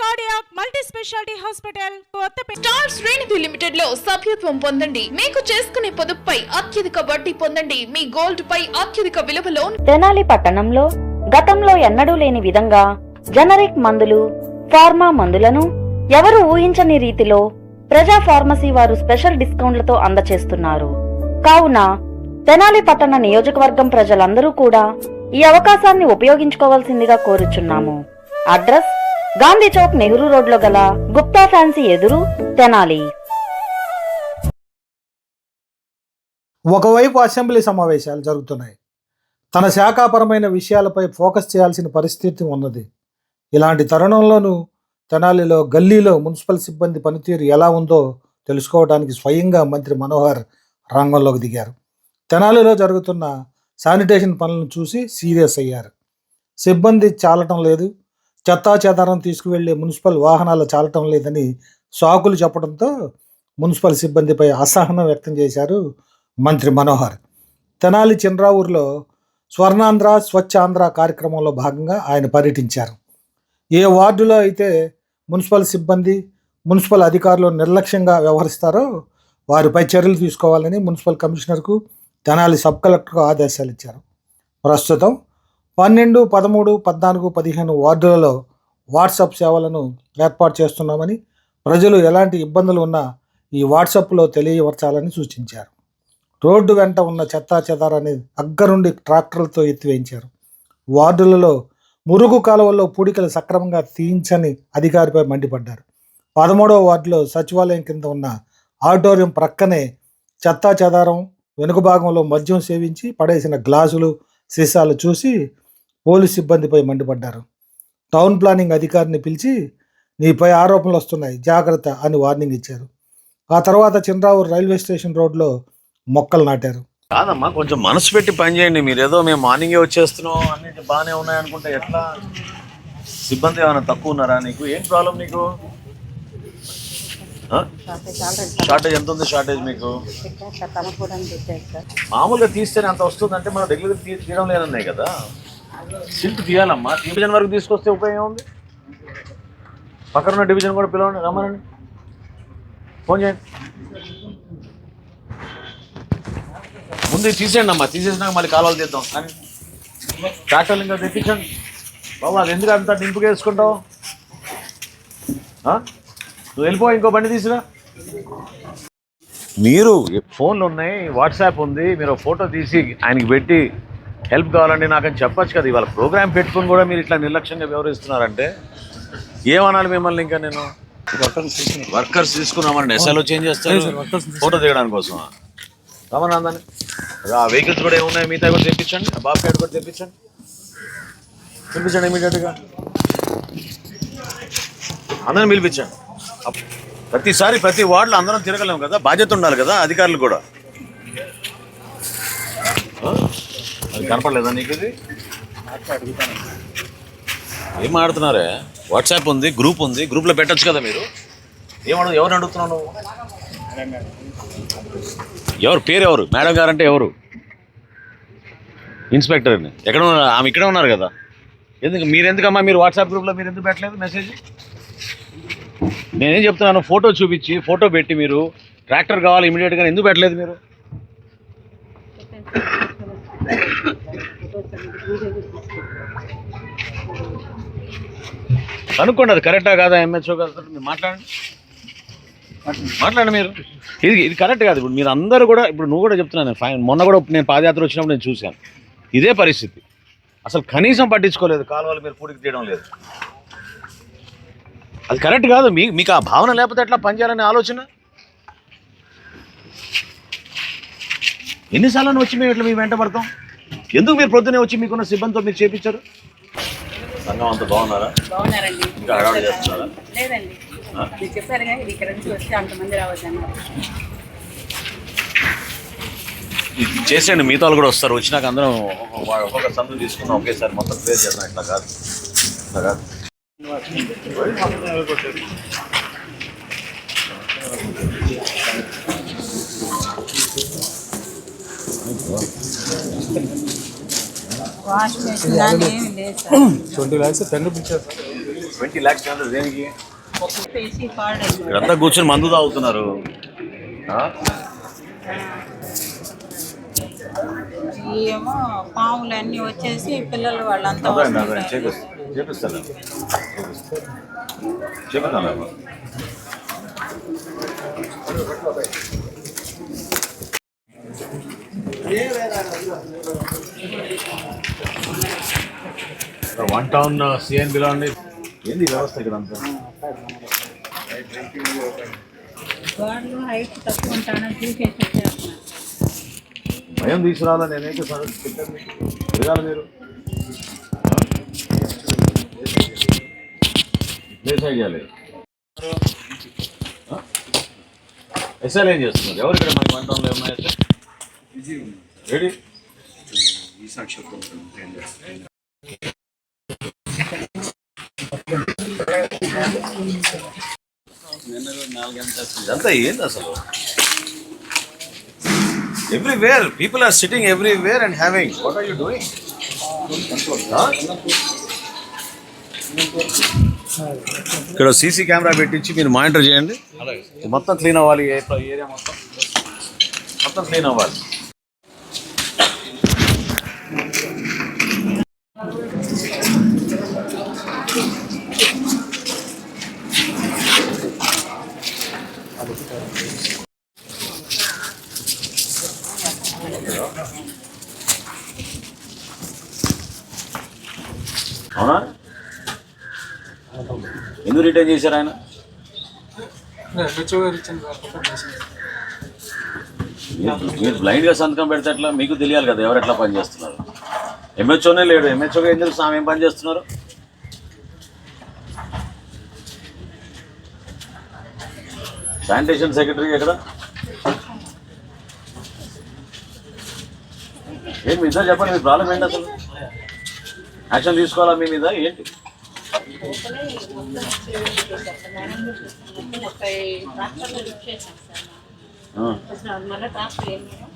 Cardiac multi speciality hospital star శ్రేణిధి లిమిటెడ్లో సభ్యత్వం పొందండి. మీకు చేసుకునే పొదుపుపై అత్యధిక వడ్డీ పొందండి. మీ గోల్డ్ పై అత్యధిక విలువలో తెనాలి పట్టణంలో గతంలో ఎన్నడూ లేని విధంగా జనరిక్ మందులు ఫార్మా మందులను ఎవరు ఊహించని రీతిలో ప్రజా ఫార్మసీ వారు స్పెషల్ డిస్కౌంట్లతో అందచేస్తున్నారు. కావున తెనాలి పట్టణ నియోజకవర్గం ప్రజలందరూ కూడా ఈ అవకాశాన్ని ఉపయోగించుకోవాల్సిందిగా కోరుచున్నాము. అడ్రస్ గాంధీ చౌక్ నెహ్రూ రోడ్లో గల గుప్తా ఫ్యాన్సీ ఎదురు తెనాలి. ఒకవైపు అసెంబ్లీ సమావేశాలు జరుగుతున్నాయి. తన శాఖాపరమైన విషయాలపై ఫోకస్ చేయాల్సిన పరిస్థితి ఉన్నది. ఇలాంటి తరుణంలోనూ తెనాలిలో గల్లీలో మున్సిపల్ సిబ్బంది పనితీరు ఎలా ఉందో తెలుసుకోవడానికి స్వయంగా మంత్రి మనోహర్ రంగంలోకి దిగారు. తెనాలిలో జరుగుతున్న శానిటేషన్ పనులను చూసి సీరియస్ అయ్యారు. సిబ్బంది చాలటం లేదు. చెత్తా చెదారం తీసుకువెళ్ళే మున్సిపల్ వాహనాలు చాలటం లేదని సాకులు చెప్పడంతో మున్సిపల్ సిబ్బందిపై అసహనం వ్యక్తం చేశారు మంత్రి మనోహర్. తెనాలి చిన్రావూరులో స్వర్ణాంధ్ర స్వచ్ఛ ఆంధ్ర కార్యక్రమంలో భాగంగా ఆయన పర్యటించారు. ఏ వార్డులో అయితే మున్సిపల్ సిబ్బంది మున్సిపల్ అధికారులు నిర్లక్ష్యంగా వ్యవహరిస్తారో వారిపై చర్యలు తీసుకోవాలని మున్సిపల్ కమిషనర్కు తెనాలి సబ్ కలెక్టర్కు ఆదేశాలు ఇచ్చారు. ప్రస్తుతం పన్నెండు పదమూడు పద్నాలుగు పదిహేను వార్డులలో వాట్సాప్ సేవలను ఏర్పాటు చేస్తున్నామని ప్రజలు ఎలాంటి ఇబ్బందులు ఉన్నా ఈ వాట్సాప్లో తెలియవరచాలని సూచించారు. రోడ్డు వెంట ఉన్న చెత్తా చెదారాన్ని దగ్గరుండి ట్రాక్టర్లతో ఎత్తివేయించారు. వార్డులలో మురుగు కాలువల్లో పూడికలు సక్రమంగా తీయించని అధికారిపై మండిపడ్డారు. పదమూడవ వార్డులో సచివాలయం కింద ఉన్న ఆడిటోరియం ప్రక్కనే చెత్తా చెదారం వెనుక భాగంలో మద్యం సేవించి పడేసిన గ్లాసులు సీసాలు చూసి పోలీస్ సిబ్బందిపై మండిపడ్డారు. టౌన్ ప్లానింగ్ అధికారిని పిలిచి నీపై ఆరోపణలు వస్తున్నాయి జాగ్రత్త అని వార్నింగ్ ఇచ్చారు. ఆ తర్వాత చంద్రావూరు రైల్వే స్టేషన్ రోడ్లో మొక్కలు నాటారు. కాదమ్మా కొంచెం మనసు పెట్టి పని చేయండి. మీరు ఏదో మేము మార్నింగే వచ్చేస్తున్నాం అన్ని బాగానే ఉన్నాయనుకుంటే ఎట్లా? సిబ్బంది ఏమైనా తక్కువ ఉన్నారా నీకు? ఏం ప్రాబ్లం నీకు? షార్టేజ్ ఎంత ఉంది షార్టేజ్ మీకు? మామూలుగా తీస్తేనే అంత వస్తుందంటే మనం రెగ్యులర్ తీయడం లేదన్నాయి కదా. సిల్క్ తీయాలమ్మా. డివిజన్ వరకు తీసుకొస్తే ఉపయోగం ఉంది పక్కన ఉన్న డివిజన్ కూడా పిలవండి రమ్మనండి. ఫోన్ చేయండి. ముందు తీసేయండి అమ్మా. తీసేసినాక మళ్ళీ కాలువలు తీద్దాం. కానీ ట్రాక్టర్లు ఇంకా తెప్పించండి. బాబు అది ఎందుకు అంత నింపుగా వేసుకుంటావు? నువ్వు వెళ్ళిపో ఇంకో బండి తీసురా మీరు ఫోన్లు ఉన్నాయి వాట్సాప్ ఉంది మీరు ఫోటో తీసి ఆయనకి పెట్టి హెల్ప్ కావాలండి నాకని చెప్పొచ్చు కదా. ఇవాళ ప్రోగ్రామ్ పెట్టుకొని కూడా మీరు ఇట్లా నిర్లక్ష్యంగా వ్యవహరిస్తున్నారంటే ఏమనాలి మిమ్మల్ని ఇంకా నేను? వర్కర్స్ తీసుకున్నామండి. ఎస్ఎల్ఓ చేంజ్ చేస్తారు. ఫోటో దిగడానికి కోసం రమణాందని ఆ వెహికల్స్ కూడా ఏమున్నాయి? మిగతా కూడా తెప్పించండి. బాబు పేరు కూడా తెప్పించండి. తెప్పించండి ఇమీడియట్గా అందరం పిలిపించండి. ప్రతిసారి ప్రతి వార్డులో అందరం తిరగలేము కదా. బాధ్యత ఉండాలి కదా అధికారులు కూడా? అది కనపడలేదా నీకు ఇది? ఏం ఆడుతున్నారే? వాట్సాప్ ఉంది గ్రూప్ ఉంది గ్రూప్లో పెట్టొచ్చు కదా మీరు? ఏమడు ఎవరు అడుగుతున్నావు నువ్వు? ఎవరు? పేరు ఎవరు? మేడం గారు అంటే ఎవరు? ఇన్స్పెక్టర్ ఎక్కడ ఆమె ఇక్కడే ఉన్నారు కదా? ఎందుకు మీరెందుకమ్మా మీరు వాట్సాప్ గ్రూప్లో మీరు ఎందుకు పెట్టలేదు మెసేజ్? నేనేం చెప్తున్నాను ఫోటో చూపించి ఫోటో పెట్టి మీరు ట్రాక్టర్ కావాలి ఇమీడియట్గా ఎందుకు పెట్టలేదు మీరు? అనుకోండి అది కరెక్టా కాదా ఎంహెచ్ఓ గారు మీరు మాట్లాడండి. మాట్లాడండి మీరు. ఇది ఇది కరెక్ట్ కాదు. ఇప్పుడు మీరు అందరూ కూడా ఇప్పుడు నువ్వు కూడా చెప్తున్నాను ఫైన్ మొన్న కూడా నేను పాదయాత్ర వచ్చినప్పుడు నేను చూశాను. ఇదే పరిస్థితి. అసలు కనీసం పట్టించుకోలేదు కాలువలు మీరు పూడికి తీయడం లేదు. అది కరెక్ట్ కాదు. మీ మీకు ఆ భావన లేకపోతే ఎట్లా పనిచేయాలనే ఆలోచన? ఎన్నిసార్లు వచ్చి మేము ఇట్లా మీ వెంట పడతాం? ఎందుకు మీరు పొద్దునే వచ్చి మీకున్న సిబ్బందితో మీరు చేపించారు? సంఘం అంత బాగున్నారా? ఇంకా హడావుడి చేస్తున్నారా? లేదండి. మీరు చెప్పారు కానీ ఇది ఇక్కడ నుంచి వస్తే అంతమంది రావచ్చు అన్నారు. ఇది చేసేయండి మిగతా వాళ్ళు కూడా వస్తారు. వచ్చినాక అందరం ఒక్కొక్క- ఒక్కొక్క సందు తీసుకున్నాం ఒకేసారి మొత్తం క్లియర్ చేద్దాం. ఇట్లా కాదు. ఇట్లా కాదు వాష్ మెషిన్ కానీ ఏమి లేదు sir twenty lakhs ten picture twenty lakhs దేనికి? ఇక్కడంతా కూర్చొని మందు తాగుతున్నారు? ఏమో పాములు అన్ని వచ్చేసి పిల్లలు వాళ్ళంతా. చేపిస్తాను. వన్ టౌన్ సిఎన్బిలో అండి ఏంది వ్యవస్థ ఇక్కడ అంతా వాళ్ళు హైట్ తక్కువ ఉంటానని తీసేసి వచ్చేస్తున్నారు. భయం తీసుకురావాలా? నేనైతే సరే చెప్పాను. తిరగాలి మీరు. ప్లేస్ ఎస్ఎల్ ఏం చేస్తున్నారు? ఎవరు ఇక్కడ మనకి వన్ టౌన్లో ఏమన్నా రెడీ ఇదంతా ఏంది అసలు? Everywhere people are sitting everywhere and having what are you doing ఇక్కడ సీసీ కెమెరా పెట్టించి మీరు మానిటర్ చేయండి. మొత్తం క్లీన్ అవ్వాలి ఏరియా మొత్తం? మొత్తం క్లీన్ అవ్వాలి అవునా ఎందుకు రిటర్న్ చేశారు ఆయన? మీరు- బ్లైండ్గా సంతకం పెడితే ఎట్లా? మీకు తెలియాలి కదా ఎవరు ఎట్లా పని చేస్తున్నారు. ఎంహెచ్ఓనే లేడు. ఎంహెచ్ఓగా ఏం తెలుసు? ఆమె ఏం పని చేస్తున్నారు? శానిటేషన్ సెక్రటరీ ఎక్కడ? ఏంటి మీ ఇద్దరు చెప్పండి మీ ప్రాబ్లం ఏంటి అసలు? యాక్షన్ తీసుకోవాలా మీ మీద? ఏంటి?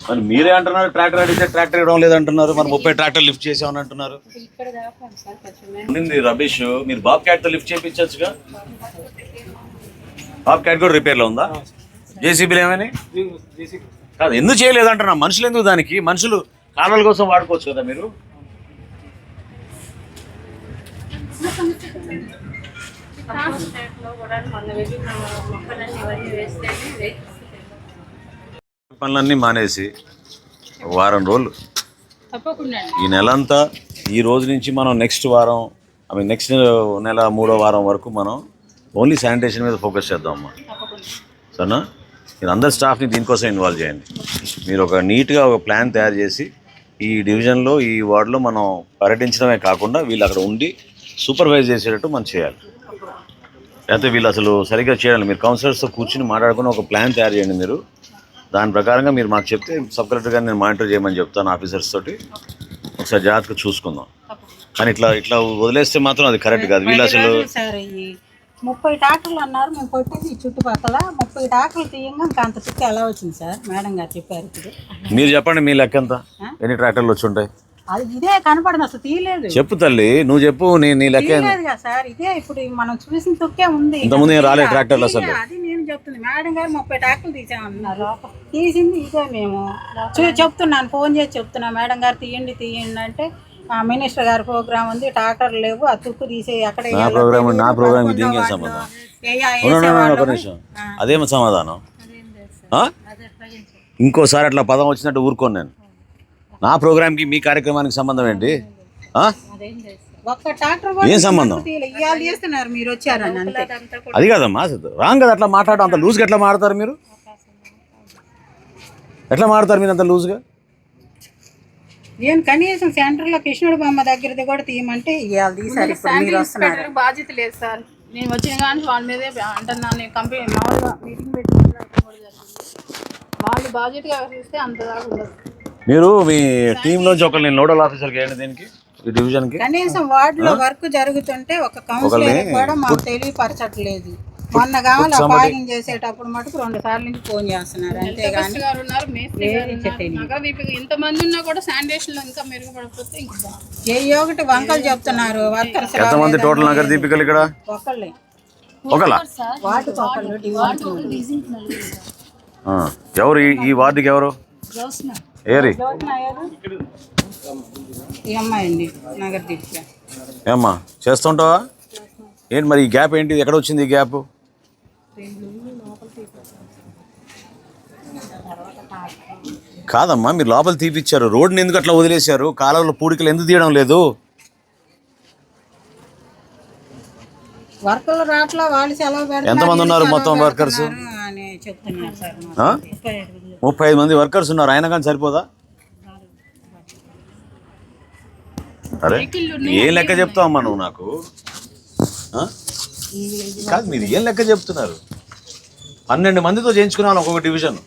మరి మీరే అంటున్నారు ట్రాక్టర్ అడిగితే ట్రాక్టర్ ఇవ్వడం లేదంటున్నారు మరి ముప్పై ట్రాక్టర్ లిఫ్ట్ చేసామని అంటున్నారు. రమేష్ మీరు బాబ్ క్యాట్తో లిఫ్ట్ చేయించచ్చుగా? బాబ్ క్యాట్ కూడా రిపేర్లో ఉందా? జేసీబీలు ఏమని? కాదు ఎందుకు చేయలేదంటున్నా మనుషులు ఎందుకు దానికి? మనుషులు కాలువల కోసం వాడుకోవచ్చు కదా మీరు? పనులన్నీ మానేసి వారం రోజులు. ఈ నెలంతా ఈ రోజు నుంచి మనం నెక్స్ట్ వారం ఐ మీన్ నెక్స్ట్ నెల మూడో వారం వరకు మనం ఓన్లీ శానిటేషన్ మీద ఫోకస్ చేద్దాం అమ్మా సరేనా? మీరు అందరు స్టాఫ్ని దీనికోసం ఇన్వాల్వ్ చేయండి. మీరు ఒక నీట్గా ఒక ప్లాన్ తయారు చేసి ఈ డివిజన్లో ఈ వార్డులో మనం పర్యటించడమే కాకుండా వీళ్ళు అక్కడ ఉండి సూపర్వైజ్ చేసేటట్టు మనం చేయాలి. లేకపోతే వీళ్ళు అసలు సరిగ్గా చేయాలి మీరు కౌన్సిలర్స్తో కూర్చుని మాట్లాడుకుని ఒక ప్లాన్ తయారు చేయండి మీరు. దాని ప్రకారంగా మీరు మాకు చెప్తే సబ్ కలెక్టర్ గారిని నేను మానిటర్ చేయమని చెప్తాను ఆఫీసర్స్ తోటి. ఒకసారి జాగ్రత్తగా చూసుకుందాం. కానీ ఇట్లా ఇట్లా వదిలేస్తే మాత్రం అది కరెక్ట్ కాదు. వీళ్ళు అసలు ముప్పై టాకులు అన్నారు మేము కొట్టేది ఈ చుట్టుపక్కల. ముప్పై టాకులు తీయంగా ఇంకా అంత చుట్టూ ఎలా వచ్చింది సార్? మేడం గారు చెప్పారు ఇప్పుడు. మీరు చెప్పండి మీ లెక్క ఎంత? ఎన్ని ట్రాక్టర్లు వచ్చి ఉంటాయి? అది ఇదే కనపడింది అసలు తీయలేదు. చెప్పు తల్లి నువ్వు చెప్పు నీ నీ లెక్క? తీయలేదు కదా సార్ ఇదే ఇప్పుడు మనం చూసిన తుక్కే ఉంది. ఇంతకుముందు ఏం రాలేదు ట్రాక్టర్లు అసలు. అది నేను చెప్తుంది. మేడం గారు ముప్పై టాకులు తీసామన్నారు తీసింది ఇదే మేము. చూ చెప్తున్నాను ఫోన్ చేసి చెప్తున్నా. మేడం గారు తీయండి తీయండి అంటే ఆ మినిస్టర్ గారి ప్రోగ్రామ్ ఉంది ట్రాక్టర్ లేవు ఆ తుక్కు తీసే అక్కడ నా ప్రోగ్రామ్ నా ప్రోగ్రామ్ దీనికి సంబంధం? ఒక నిమిషం. సమాధానం? ఆ? ఇంకోసారి అట్లా పదం వచ్చినట్టు ఊరుకోను నేను. నా ప్రోగ్రామ్కి మీ కార్యక్రమానికి సంబంధం ఏంటి? ఆ? ఒక్క ట్రాక్టర్ ఏం సంబంధం? ఇవాళ చేస్తున్నారు మీరు వచ్చారని అంతే. అది కాదమ్మా రాంగ్ కదా అట్లా మాట్లాడడం అంత లూజ్గా ఎట్లా మాడతారు మీరు? ఎట్లా మాడతారు మీరు అంత లూజ్గా నేను కనీసం సెంటర్లో కృష్ణుడు బొమ్మ దగ్గరది కూడా తీయమంటే ఇవాళ తీసారు. ఇప్పుడు మీరు వస్తున్నారు. బాధ్యత లేదు సార్. నేను వచ్చిన కానీ వాళ్ళ మీదే అంటున్నాను నేను కంపెనీ మామూలుగా మీటింగ్ పెట్టి మాట్లాడటం కూడా జరిగింది వాళ్ళు బాధ్యతగా వ్యవహరిస్తే అంత దాకా ఉండదు. మీరు మీ టీంలోంచి ఒకరు నేను నోడల్ ఆఫీసర్కి వేయండి దీనికి ఈ డివిజన్కి. కనీసం వార్డులో వర్క్ జరుగుతుంటే ఒక కౌన్సిలర్ కూడా మాకు తెలియపరచట్లేదు. మొన్న కావాలి పార్కింగ్ చేసేటప్పుడు మటుకు రెండు సార్లు నుంచి ఫోన్ చేస్తున్నారు అంతేగాని ఇంతమంది ఉన్నా కూడా శానిటేషన్లో ఇంకా మెరుగుపడకపోతే ఇంకా. ఏ ఒకటి వంకలు చెప్తున్నారు వర్కర్స్ ఎంతమంది టోటల్ నగర దీపికలు ఇక్కడ? ఒకళ్ళే. ఒకలా ఎవరు ఈ- ఈ వార్డుకి ఎవరు? ఏరి? ఏమ్మా చేస్తుంటావా? ఏంటి మరి ఈ గ్యాప్ ఏంటి? ఎక్కడ వచ్చింది ఈ గ్యాప్? కాదమ్మా మీరు లోపల తీపిచ్చారు. రోడ్ని ఎందుకు అట్లా వదిలేశారు? కాలువలో పూడికలు ఎందుకు తీయడం లేదు? వర్కర్లు రాట్లా వాళ్ళు సెలవు పెడతారు ఎంతమంది ఉన్నారు మొత్తం సెలవు workers? పెడుతున్నారు అని చెప్తున్నారు సార్ మాకు. ఆ? ముప్పై ఐదు. ముప్పై ఐదు మంది వర్కర్స్ ఉన్నారు ఆయన కానీ సరిపోదా అరే ఏం లెక్క చెప్తావు అమ్మా నువ్వు నాకు ఆ? కాదు మీరు ఏం లెక్క చెప్తున్నారు పన్నెండు మందితో చేయించుకునే వాళ్ళం ఒక్కొక్క డివిజన్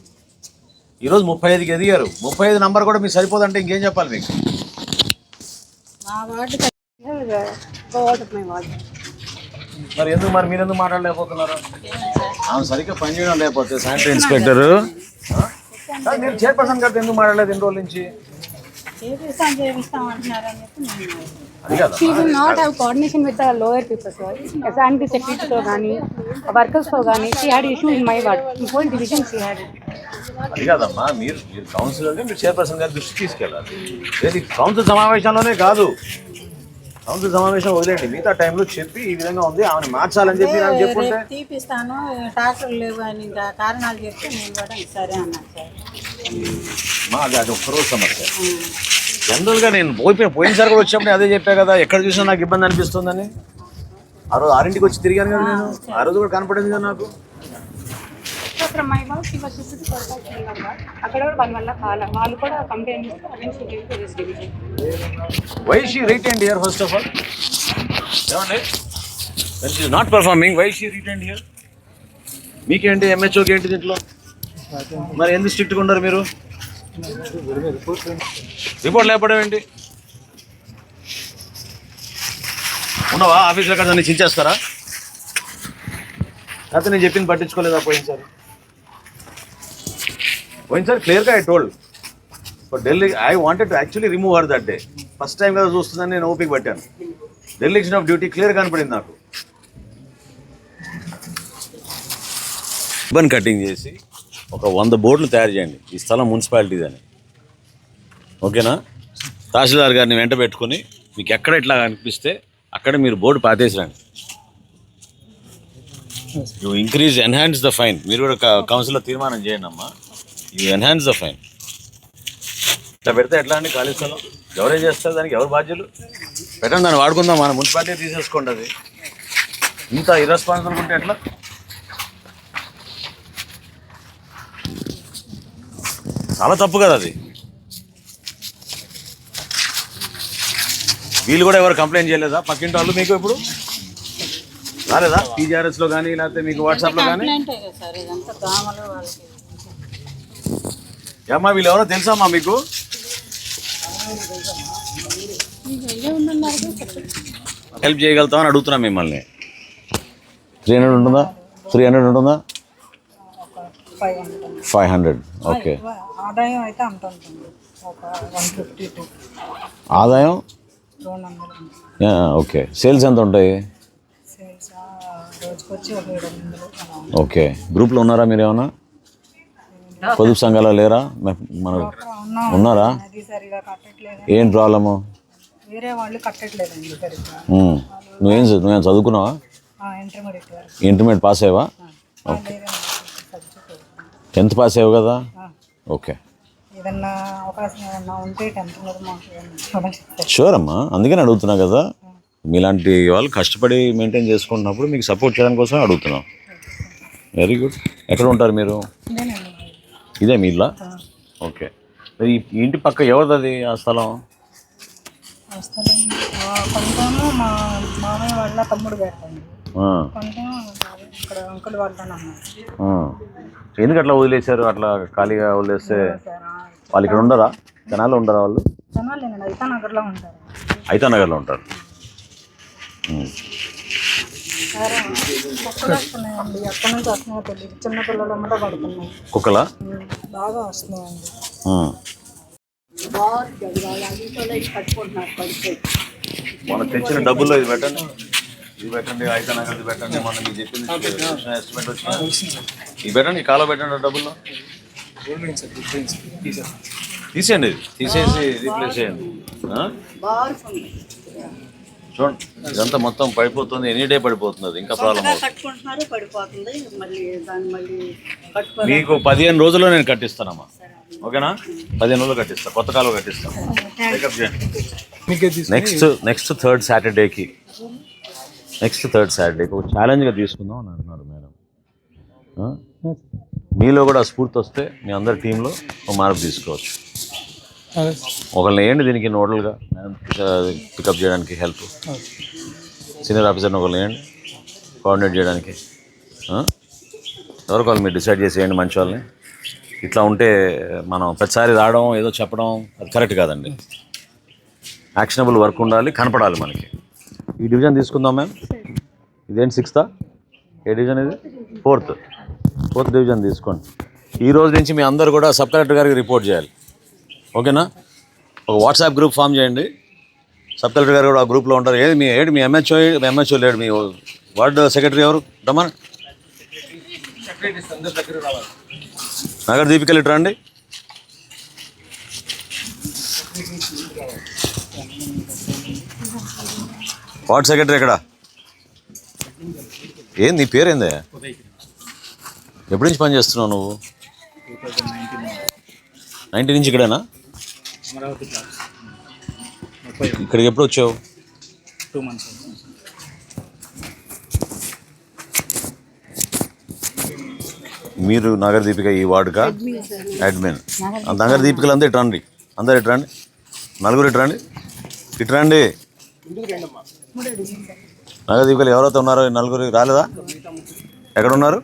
ఈరోజు ముప్పై ఐదుకి ఎదిగారు ముప్పై ఐదు నంబర్ కూడా మీకు సరిపోదంటే ఇంకేం చెప్పాలి మీకు మా మరి ఎందుకు మరి మీరు ఎందుకు మాట్లాడలేకపోతున్నారు? ఆమె సరిగ్గా పనిచేయడం లేకపోతే శానిటరీ ఇన్స్పెక్టర్. మీరు చైర్పర్సన్ గారితో ఎందుకు మాట్లాడలేదు ఎన్ని రోజుల నుంచి? చేపిస్తాం చేపిస్తాం అంటున్నారు అని చెప్పి నేను అది కదా. She will not have coordination with the lower people, sir. Sanitary secretary తో కానీ కానీ. అది కాదమ్మా మీరు మీరు కౌన్సిలర్గా మీరు చైర్పర్సన్ గారి దృష్టి తీసుకెళ్ళాలి. కౌన్సిల్ సమావేశంలోనే కాదు. కౌన్సిల్ సమావేశం వదిలేండి మిగతా టైంలో చెప్పి ఈ విధంగా ఉంది. ఆమెను మార్చాలని చెప్పి నాకు చెప్పుంటే తీపిస్తాను. ట్రాక్టర్లు లేవు అని ఇంకా కారణాలు చెప్తే నేను కూడా సరే అన్నాను సార్. మా అది ఒక్కరోజు సమస్య. జనరల్గా నేను పోయి పోయినసారి కూడా వచ్చినప్పుడు అదే చెప్పా కదా ఎక్కడ చూసినా నాకు ఇబ్బంది అనిపిస్తుందని. ఆ రోజు ఆరింటికి వచ్చి తిరిగాను కదా నేను. ఆ రోజు కూడా కనపడింది కదా నాకు. So from my ward she అక్కడ కూడా వాళ్ళ వల్ల కాల వాళ్ళు కూడా కంప్లైంట్ చేస్తే again she division why she retain here first of all ఏమండి? When she not performing why she and here మీకేంటి ఎంహెచ్ఓకి ఏంటి దీంట్లో? మరి ఎందుకు స్ట్రిక్ట్గా ఉన్నారు మీరు? రిపోర్ట్ లేకపోవడం ఏంటి? ఉండవా ఆఫీస్లో కదా నన్ను చించేస్తారా? అయితే నేను చెప్పింది పట్టించుకోలేదా పోయినసారి పోయినసారి క్లియర్గా I told but Delhi I wanted to actually remove uh that day first time కదా చూస్తుందని నేను ఓపిక పట్టాను. డెలిగేషన్ ఆఫ్ డ్యూటీ క్లియర్ కనపడింది నాకు. రిబన్ కటింగ్ చేసి ఒక వంద బోర్డులు తయారు చేయండి. ఈ స్థలం మున్సిపాలిటీది అని ఓకేనా తహసీల్దార్ గారిని వెంట పెట్టుకుని మీకు ఎక్కడ ఇట్లా అనిపిస్తే అక్కడ మీరు board పాతేసిరండి. You increase enhance the fine మీరు కూడా కౌన్సిల్లో తీర్మానం చేయండి అమ్మా యూ ఎన్హాన్స్ ద ఫైన్ ఇట్లా పెడితే ఎట్లా అండి ఖాళీ స్థలం ఎవరేం చేస్తారు దానికి? ఎవరు బాధ్యులు? పెట్టండి దాన్ని వాడుకుందాం మన మున్సిపాలిటీ తీసేసుకోండి అది. ఇంత ఇర్రెస్పాన్సిబుల్ ఉంటే ఎట్లా? చాలా తప్పు కదా అది. వీళ్ళు కూడా ఎవరు కంప్లైంట్ చేయలేదా? పక్కింటి వాళ్ళు మీకు ఇప్పుడు? రాలేదా? టీజీఆర్ఎస్లో కానీ లేకపోతే మీకు వాట్సాప్లో కానీ కంప్లైంటే కదా సార్ ఇదంతా దోమలు వాళ్ళకి ఏమ్మా వీళ్ళు ఎవరో తెలుసమ్మా మీకు? హెల్ప్ చేయగలుగుతామని అడుగుతున్నా మిమ్మల్ని. త్రీ హండ్రెడ్ ఉంటుందా? త్రీ హండ్రెడ్ ఉంటుందా? ఫైవ్ హండ్రెడ్ ఓకే ఆదాయం? అయితే అంత ఆదాయం ఓకే సేల్స్ ఎంత ఉంటాయి. ఓకే గ్రూప్లో ఉన్నారా మీరు ఏమన్నా? పొదుపు సంఘాలు లేరా? మన ఉన్నాం ఉన్నారా? ఏం ప్రాబ్లము. నువ్వేం నువ్వేం చదువుకున్నావా? ఇంటర్మీడియట్ పాస్ అయ్యావా? సబ్జెక్ట్ టెన్త్ పాస్ అయ్యావు కదా? ఓకే. షూర్ అమ్మా. అందుకని అడుగుతున్నా కదా. మీలాంటి వాళ్ళు కష్టపడి మెయింటైన్ చేసుకుంటున్నప్పుడు మీకు సపోర్ట్ చేయడం కోసం అడుగుతున్నాం. వెరీ గుడ్ ఎక్కడ ఉంటారు మీరు? ఇదే మీ ఇల్లా? ఓకే. ఈ ఇంటి పక్క ఎవరిది అది ఆ స్థలం వస్తాను కొంచెము మా మామయ్య వాళ్ళ తమ్ముడు పెట్టండి ఆ, కొంచెం ఇక్కడ అంకుల్ వాళ్ళని అన్నారు ఆ. ఎందుకు అట్లా వదిలేశారు? అట్లా ఖాళీగా వదిలేస్తే సార్ వాళ్ళు ఇక్కడ ఉండరా? జనాలు ఉండరా వాళ్ళు? అయితే నగర్లో ఉంటారు. అయితే నగర్లో ఉంటారు ఉమ్. కుక్కలు వస్తున్నాయండి ఎక్కడి నుంచి వస్తున్నాయో తెలియదు చిన్న పిల్లలు అమ్మట పడుతున్నాయి. కుక్కలా? బాగా వస్తున్నాయండి. ఉమ్. మనం తెచ్చిన డబ్బుల్లో ఇది పెట్టండి. ఇది పెట్టండి ఐదు నగదు పెట్టండి. మనం మీకు చెప్పింది ఎస్టిమేట్ వచ్చింది ఇది పెట్టండి కాలో పెట్టండి డబ్బుల్లో. తీసేయండి ఇది. తీసేసి రీప్లేస్ చేయండి? చూడండి ఇదంతా మొత్తం పడిపోతుంది ఎనీ డే పడిపోతుంది ఇంకా ప్రాబ్లం అవుతుంది. కట్టుకుంటున్నారు పడిపోతుంది మళ్ళీ దాన్ని మళ్ళీ కట్టుకో మీకు పదిహేను రోజుల్లో నేను కట్టిస్తానమ్మా. ఓకేనా? పదిహేను రోజులు కట్టిస్తా కొత్త కాలువ కట్టిస్తాను. నెక్స్ట్ నెక్స్ట్ థర్డ్ సాటర్డేకి నెక్స్ట్ థర్డ్ సాటర్డేకి ఒక ఛాలెంజ్గా తీసుకుందాం అని అంటున్నారు మేడం? మీలో కూడా స్ఫూర్తి వస్తే మీ అందరి టీంలో ఒక మార్పు తీసుకోవచ్చు. ఒకళ్ళని వేయండి దీనికి నోడల్గా. పికప్ చేయడానికి హెల్ప్. సీనియర్ ఆఫీసర్ని ఒకళ్ళు వేయండి. కోఆర్డినేట్ చేయడానికి. ఎవరికి వాళ్ళు మీరు డిసైడ్ చేసి వేయండి మంచి వాళ్ళని. ఇట్లా ఉంటే మనం ప్రతిసారి రావడం ఏదో చెప్పడం అది కరెక్ట్ కాదండి. యాక్షనబుల్ వర్క్ ఉండాలి కనపడాలి మనకి. ఈ డివిజన్ తీసుకుందాం మ్యామ్. ఇదేంటి సిక్స్తా? ఏ డివిజన్ ఇది? ఫోర్త్. ఫోర్త్ డివిజన్ తీసుకోండి. ఈ రోజు నుంచి మీ అందరు కూడా సబ్ కలెక్టర్ గారికి రిపోర్ట్ చేయాలి. ఓకేనా? ఒక వాట్సాప్ గ్రూప్ ఫామ్ చేయండి. సబ్ కలెక్టర్ గారు కూడా ఆ గ్రూప్లో ఉంటారు. ఏది మీ ఏడు మీ ఎంహెచ్ఓ మీ ఎంహెచ్ఓ లేడు మీ వార్డ్ సెక్రటరీ ఎవరు? రమ్మని నగర దీపిక ఇటు అండి. వార్డ్ సెక్రటరీ ఎక్కడ? ఏంది నీ పేరేందే? ఎప్పటి నుంచి పని చేస్తున్నావు నువ్వు? నైన్టీ నుంచి ఇక్కడేనా? ఇక్కడికి ఎప్పుడు వచ్చావు? టూ మంత్స్ మీరు నగర దీపిక ఈ వార్డుగా అడ్మిన్ నగర దీపికలు అందరూ ఇటు రండి. అందరు ఇటు రండి. నలుగురు ఇటు రండి. ఇటు రండి. నగర దీపికలు ఎవరైతే ఉన్నారో నలుగురు రాలేదా? ఎక్కడ ఉన్నారు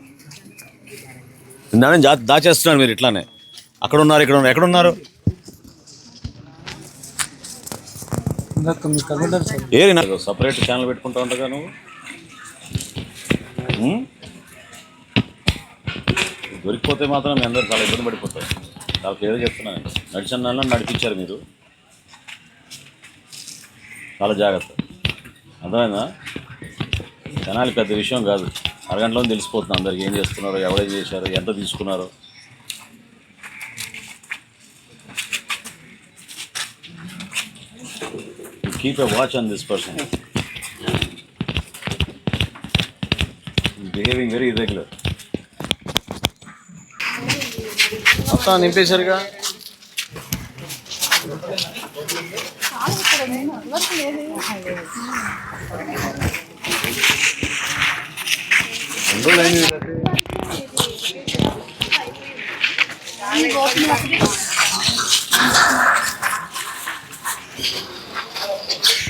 దాచేస్తున్నారు మీరు ఇట్లానే. అక్కడ ఉన్నారు ఇక్కడ ఉన్నారు. ఎక్కడ ఉన్నారు ఏరి సపరేట్ ఛానల్ పెట్టుకుంటా ఉంటాగా నువ్వు? దొరికిపోతే మాత్రం మీ అందరూ చాలా ఇబ్బంది పడిపోతారు. చాలా ఏదో చెప్తున్నాను నడిచిన నెలలో నడిపించారు మీరు. చాలా జాగ్రత్త. అర్థమైందా? జనాలు పెద్ద విషయం కాదు. అరగంటలో తెలిసిపోతుంది అందరికి ఏం చేస్తున్నారో ఎవరేం చేశారో ఎంత తీసుకున్నారో. keep a watch on this person behaving very irregular మొత్తం నింపేశారుగా రెండు రోజులు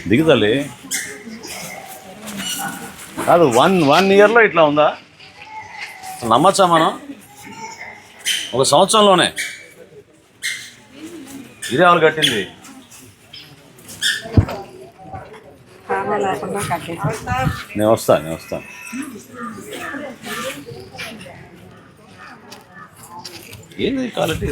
దిగుతలే కాదు వన్ వన్ ఇయర్లో ఇట్లా ఉందా? నమ్మచ్చా మనం? ఒక సంవత్సరంలోనే. ఇదే వాళ్ళు కట్టింది. నేను వస్తా నేను వస్తా. ఏంది క్వాలిటీ?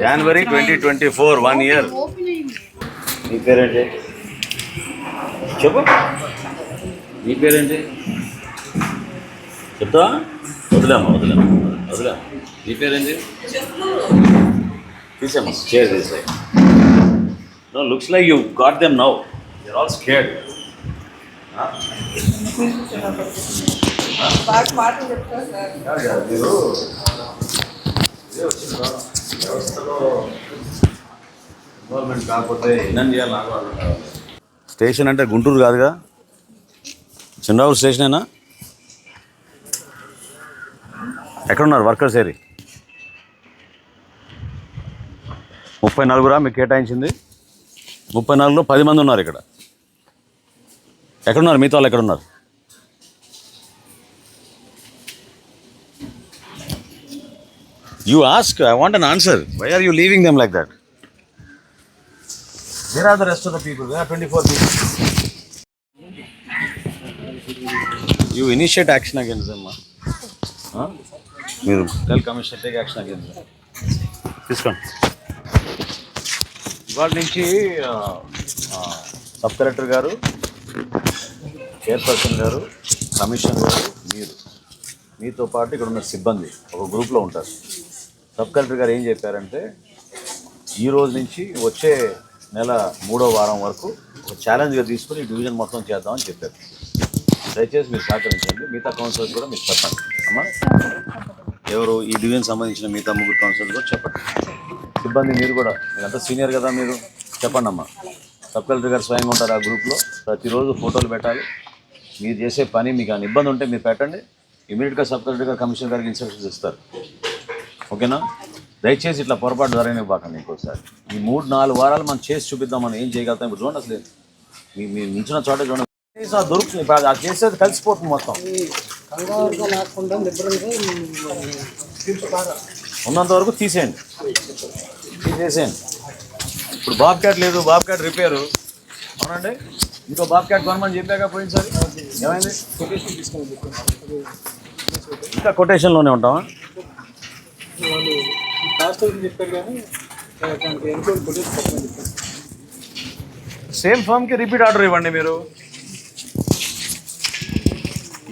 జనవరి twenty twenty four one year నీ పేరేంటి? చెప్పు. నీ పేరేంటి? చెప్తా వదిలేమ్మా వదిలేమ్మా వదిలే. నీ పేరేంటి? తీసేమ్మా చైర్ తీసే no looks like you got them now you're all scared కాకపోతే ఏం చేయాలి నాకు స్టేషన్ అంటే గుంటూరు కాదుగా? చంద్రబాబు స్టేషనేనా? ఎక్కడున్నారు వర్కర్స్ ఏరి? ముప్పై నలుగురా మీకు కేటాయించింది? ముప్పై నాలుగులో పది మంది ఉన్నారు ఇక్కడ. ఎక్కడున్నారు? మీతో వాళ్ళు ఎక్కడున్నారు? You ask I want an answer why are you leaving them like that where are the rest of the people where twenty four people you initiate action against అమ్మా మీరు tell commission take action against తీసుకోండి. ఇవాళ నుంచి sub collector గారు chairperson గారు commission గారు మీరు. మీతో పాటు ఇక్కడ ఉన్న సిబ్బంది ఒక గ్రూప్లో ఉంటారు. సబ్ కలెక్టర్ గారు ఏం చెప్పారంటే ఈ రోజు నుంచి వచ్చే నెల మూడో వారం వరకు ఒక ఛాలెంజ్గా తీసుకుని డివిజన్ మొత్తం చేద్దామని చెప్పారు. దయచేసి మీరు సహకరించండి. మిగతా కౌన్సిలర్స్ కూడా మీరు చెప్పండి అమ్మా ఎవరు ఈ డివిజన్ సంబంధించిన మిగతా ముగ్గురు కౌన్సిలర్స్ కూడా చెప్పండి. సిబ్బంది మీరు కూడా మీరంతా సీనియర్ కదా మీరు? చెప్పండి అమ్మా. సబ్ కలెక్టర్ గారు స్వయంగా ఉంటారు ఆ గ్రూప్లో ప్రతిరోజు ఫోటోలు పెట్టాలి. మీరు చేసే పని మీకు ఏమైనా ఇబ్బంది ఉంటే మీరు పెట్టండి. ఇమీడియట్గా సబ్ కలెక్టర్ గారు కమిషనర్ గారికి ఇన్స్ట్రక్షన్స్ ఇస్తారు. ఓకేనా? దయచేసి ఇట్లా పొరపాటు జరగనివ్వకండి ఇంకోసారి ఈ మూడు నాలుగు వారాలు మనం చేసి చూపిద్దాం మనం ఏం చేయగలుగుతాం ఇప్పుడు చూడండి అసలు. మీ మీ నించిన చోట చూడండి. దొరుకుతుంది. ఇప్పుడు అది చేసేది కలిసిపోతుంది మొత్తం. ఉన్నంత వరకు తీసేయండి. తీసేసేయండి. ఇప్పుడు బాబ్ క్యాట్ లేదు బాబ్ క్యాట్ రిపేరు. అవునండి? ఇంకో బాబ్ క్యాట్ కొనమని చెప్పాక పోయినసారి. ఏమైంది? ఇంకా కొటేషన్లోనే ఉంటామా సేమ్ ఫామ్కి రిపీట్ ఆర్డర్ ఇవ్వండి మీరు.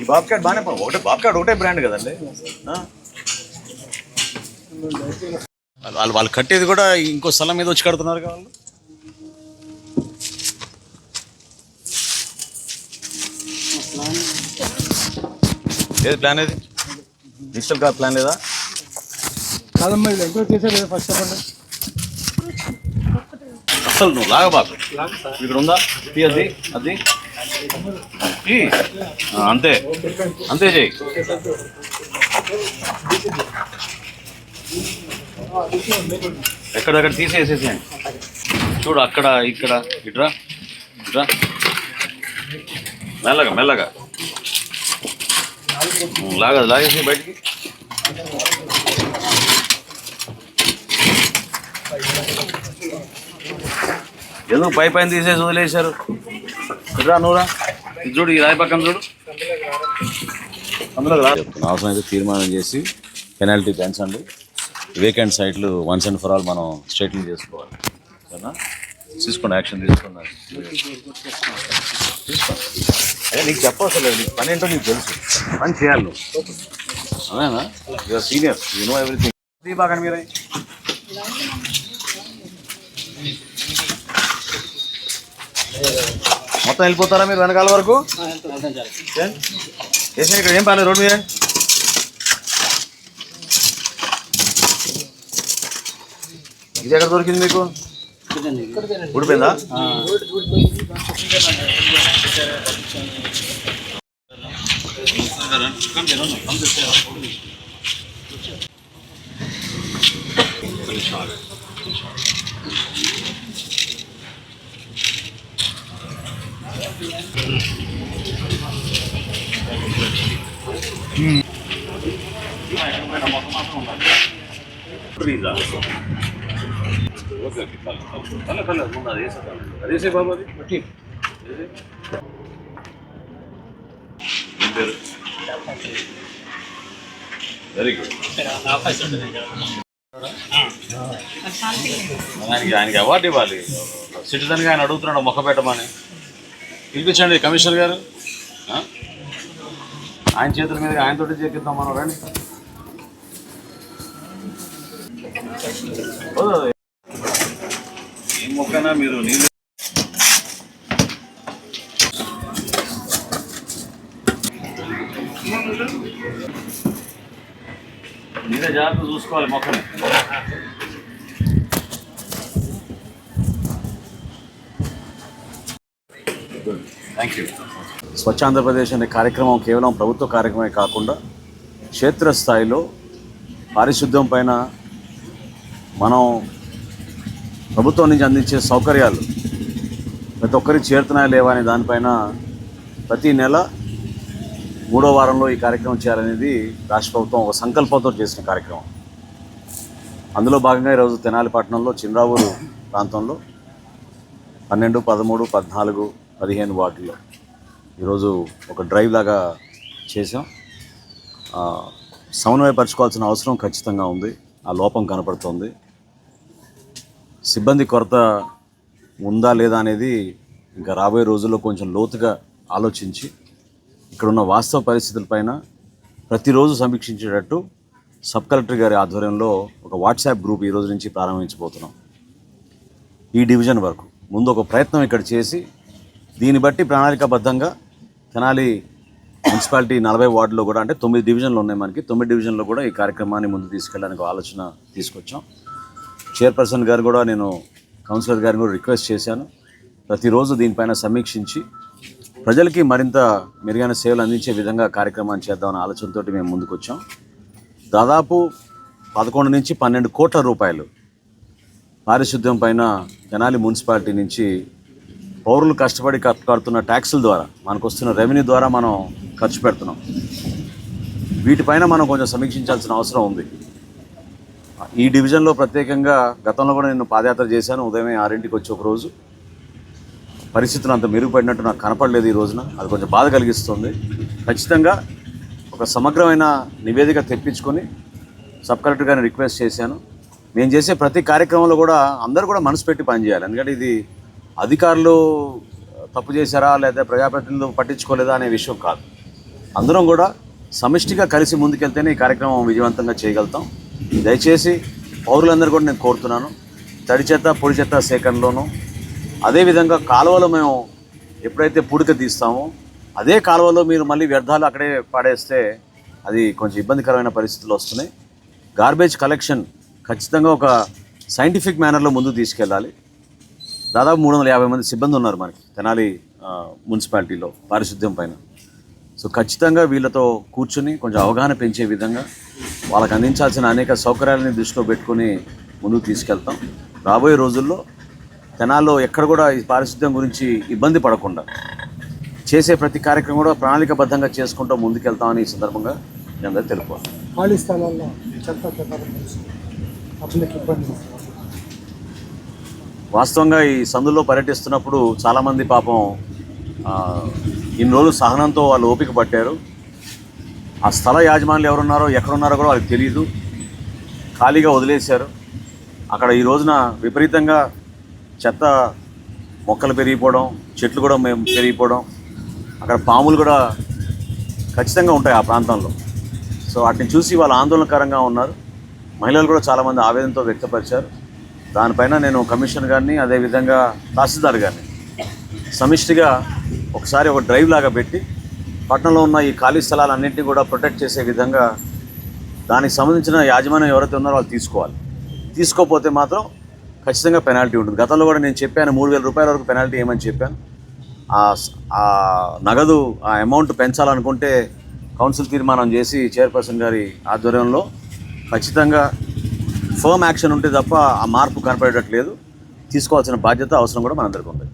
ఈ బాబ్ క్యాట్ బాగానే ఒకటే బాబ్ క్యాట్ ఒకటే బ్రాండ్ కదండి. ఆ? వాళ్ళు వాళ్ళు కట్టేది కూడా ఇంకో స్థలం మీద వచ్చి కడుతున్నారు కదా వాళ్ళు. ఏది ప్లాన్ ఏది డిజిటల్ కార్ ప్లాన్ లేదా? కాదమ్మా ఇది ఎంక్వైరీ చేసేది ఫస్ట్ చెప్పండి. అసలు నువ్వు లాగబాకు. ఇక్కడ ఉందా? తీ అది అది. అంతే. అంతే చేయి ఎక్కడెక్కడ తీసేసేసేయండి చూడు అక్కడ ఇక్కడ. ఇట్రా ఇట్రా. మెల్లగా మెల్లగా. లాగదు లాగేసి బయటికి. ఎందుకు పై పైన తీసేసి వదిలేశారు? రా నువ్వురా చూడు ఈ రాయి పక్కన చూడు. అందులో అవసరం అయితే తీర్మానం చేసి పెనాల్టీ పెంచండి వేకెంట్ సైట్లు వన్స్ అండ్ ఫర్ ఆల్ మనం స్ట్రైట్లింగ్ చేసుకోవాలి. సరేనా? తీసుకోండి యాక్షన్ తీసుకున్నాను అదే నీకు చెప్పవసరం లేదు. నీకు పని ఏంటో నీకు తెలుసు. పని చేయాలి నువ్వు. అదేనా? Your senior you know everything దీపాకండి మీరే. మొత్తం వెళ్ళిపోతారా మీరు వెనకాల వరకు? చేసిన ఇక్కడ ఏం పని రోడ్డు మీద? ఇది ఎక్కడ దొరికింది మీకు? ఊడిపోయిందా? అదేసే బాబు అది వెరీ గుడ్ ఆయనకి ఆయనకి అవార్డు ఇవ్వాలి సిటిజన్గా ఆయన అడుగుతున్నాడు మొక్క పెట్టమని పిలిపించండి కమిషనర్ గారు. ఆయన చేతుల మీద ఆయనతోటి చేపిద్దాం మనం రండి. ఏ మొక్కనా మీరు? నీళ్ళు. మీరే జాగ్రత్త చూసుకోవాలి మొక్కని. థ్యాంక్ యూ స్వచ్ఛ ఆంధ్రప్రదేశ్ అనే కార్యక్రమం కేవలం ప్రభుత్వ కార్యక్రమమే కాకుండా క్షేత్రస్థాయిలో పారిశుద్ధ్యం పైన మనం ప్రభుత్వం నుంచి అందించే సౌకర్యాలు ప్రతి ఒక్కరికి చేరుతున్నాయా లేవా అనే దానిపైన ప్రతి నెల మూడో వారంలో ఈ కార్యక్రమం చేయాలనేది రాష్ట్ర ప్రభుత్వం ఒక సంకల్పంతో చేసిన కార్యక్రమం. అందులో భాగంగా ఈరోజు తెనాలిపట్నంలో చిన్నరావూరు ప్రాంతంలో పన్నెండు పదమూడు పద్నాలుగు పదిహేను వార్డుల్లో ఈరోజు ఒక డ్రైవ్ లాగా చేసాం సమన్వయపరచుకోవాల్సిన అవసరం ఖచ్చితంగా ఉంది. ఆ లోపం కనపడుతోంది. సిబ్బంది కొరత ఉందా లేదా అనేది ఇంకా రాబోయే రోజుల్లో కొంచెం లోతుగా ఆలోచించి ఇక్కడున్న వాస్తవ పరిస్థితులపైన ప్రతిరోజు సమీక్షించేటట్టు సబ్ కలెక్టర్ గారి ఆధ్వర్యంలో ఒక వాట్సాప్ గ్రూప్ ఈ రోజు నుంచి ప్రారంభించబోతున్నాం. ఈ డివిజన్ వరకు. ముందు ఒక ప్రయత్నం ఇక్కడ చేసి దీన్ని బట్టి ప్రణాళికాబద్ధంగా తెనాలి మున్సిపాలిటీ నలభై వార్డులో కూడా అంటే తొమ్మిది డివిజన్లు ఉన్నాయి మనకి. తొమ్మిది డివిజన్లో కూడా ఈ కార్యక్రమాన్ని ముందు తీసుకెళ్ళడానికి ఆలోచన తీసుకొచ్చాం. చైర్పర్సన్ గారు కూడా నేను కౌన్సిలర్ గారిని కూడా రిక్వెస్ట్ చేశాను. ప్రతిరోజు దీనిపైన సమీక్షించి ప్రజలకి మరింత మెరుగైన సేవలు అందించే విధంగా కార్యక్రమాన్ని చేద్దామనే ఆలోచనతో మేము ముందుకు వచ్చాం దాదాపు పదకొండు నుంచి పన్నెండు కోట్ల రూపాయలు పారిశుద్ధ్యం పైన తెనాలి మున్సిపాలిటీ నుంచి పౌరులు కష్టపడి కడుతున్న ట్యాక్సుల ద్వారా మనకు వస్తున్న రెవెన్యూ ద్వారా మనం ఖర్చు పెడుతున్నాం. వీటిపైన మనం కొంచెం సమీక్షించాల్సిన అవసరం ఉంది. ఈ డివిజన్లో ప్రత్యేకంగా గతంలో కూడా నేను పాదయాత్ర చేశాను ఉదయమే ఆరింటికి వచ్చి ఒక రోజు. పరిస్థితులు అంత మెరుగుపడినట్టు నాకు కనపడలేదు ఈ రోజున అది కొంచెం బాధ కలిగిస్తుంది. ఖచ్చితంగా ఒక సమగ్రమైన నివేదిక తెప్పించుకొని సబ్ కలెక్టర్ గారిని రిక్వెస్ట్ చేశాను. నేను చేసే ప్రతి కార్యక్రమంలో కూడా అందరూ కూడా మనసు పెట్టి పనిచేయాలి ఎందుకంటే ఇది అధికారులు తప్పు చేశారా లేదా ప్రజాప్రతినిధులు పట్టించుకోలేదా అనే విషయం కాదు. అందరం కూడా సమిష్టిగా కలిసి ముందుకెళ్తేనే ఈ కార్యక్రమం విజయవంతంగా చేయగలుగుతాం. దయచేసి పౌరులందరూ కూడా నేను కోరుతున్నాను. తడి చెత్త పొడి చెత్త సేకరణలోను అదేవిధంగా కాలువలో మేము ఎప్పుడైతే పుడిక తీస్తామో అదే కాలువలో మీరు మళ్ళీ వ్యర్థాలు అక్కడే పాడేస్తే అది కొంచెం ఇబ్బందికరమైన పరిస్థితులు వస్తున్నాయి. గార్బేజ్ కలెక్షన్ ఖచ్చితంగా ఒక సైంటిఫిక్ మేనర్లో ముందుకు తీసుకెళ్ళాలి. దాదాపు మూడు వందల యాభై మంది సిబ్బంది ఉన్నారు మనకి తెనాలి మున్సిపాలిటీలో పారిశుద్ధ్యం పైన. సో ఖచ్చితంగా వీళ్ళతో కూర్చుని కొంచెం అవగాహన పెంచే విధంగా వాళ్ళకి అందించాల్సిన అనేక సౌకర్యాలని దృష్టిలో పెట్టుకుని ముందుకు తీసుకెళ్తాం. రాబోయే రోజుల్లో తెనాల్లో ఎక్కడ కూడా ఈ పారిశుద్ధ్యం గురించి ఇబ్బంది పడకుండా చేసే ప్రతి కార్యక్రమం కూడా ప్రణాళికబద్ధంగా చేసుకుంటూ ముందుకెళ్తామని ఈ సందర్భంగా నేను అందరూ తెలుపుకోవాలి ఖాళీ స్థలాల్లో చెత్త పబ్లిక్ ఇబ్బంది వాస్తవంగా ఈ సందులో పర్యటిస్తున్నప్పుడు చాలామంది పాపం ఇన్ని రోజులు సహనంతో వాళ్ళు ఓపిక పట్టారు. ఆ స్థల యాజమాన్లు ఎవరున్నారో ఎక్కడున్నారో కూడా వాళ్ళకి తెలియదు ఖాళీగా వదిలేశారు. అక్కడ ఈ రోజున విపరీతంగా చెత్త మొక్కలు పెరిగిపోవడం చెట్లు కూడా మేము పెరిగిపోవడం అక్కడ పాములు కూడా ఖచ్చితంగా ఉంటాయి ఆ ప్రాంతంలో. సో వాటిని చూసి వాళ్ళు ఆందోళనకరంగా ఉన్నారు. మహిళలు కూడా చాలామంది ఆవేదనతో వ్యక్తపరిచారు. దానిపైన నేను కమిషనర్ గారిని అదేవిధంగా తహసీల్దార్ గారిని సమిష్టిగా ఒకసారి ఒక డ్రైవ్ లాగా పెట్టి పట్టణంలో ఉన్న ఈ ఖాళీ స్థలాలన్నింటినీ కూడా ప్రొటెక్ట్ చేసే విధంగా దానికి సంబంధించిన యాజమాన్యం ఎవరైతే ఉన్నారో వాళ్ళు తీసుకోవాలి. తీసుకోకపోతే మాత్రం ఖచ్చితంగా పెనాల్టీ ఉంటుంది. గతంలో కూడా నేను చెప్పాను మూడు వేల రూపాయల వరకు పెనాల్టీ ఏమని చెప్పాను. ఆ నగదు ఆ అమౌంట్ పెంచాలనుకుంటే కౌన్సిల్ తీర్మానం చేసి చైర్పర్సన్ గారి ఆధ్వర్యంలో ఖచ్చితంగా ఫర్మ్ యాక్షన్ ఉంటే తప్ప ఆ మార్పు కనపడేటట్లేదు తీసుకోవాల్సిన బాధ్యత అవసరం కూడా మనందరికీ ఉంది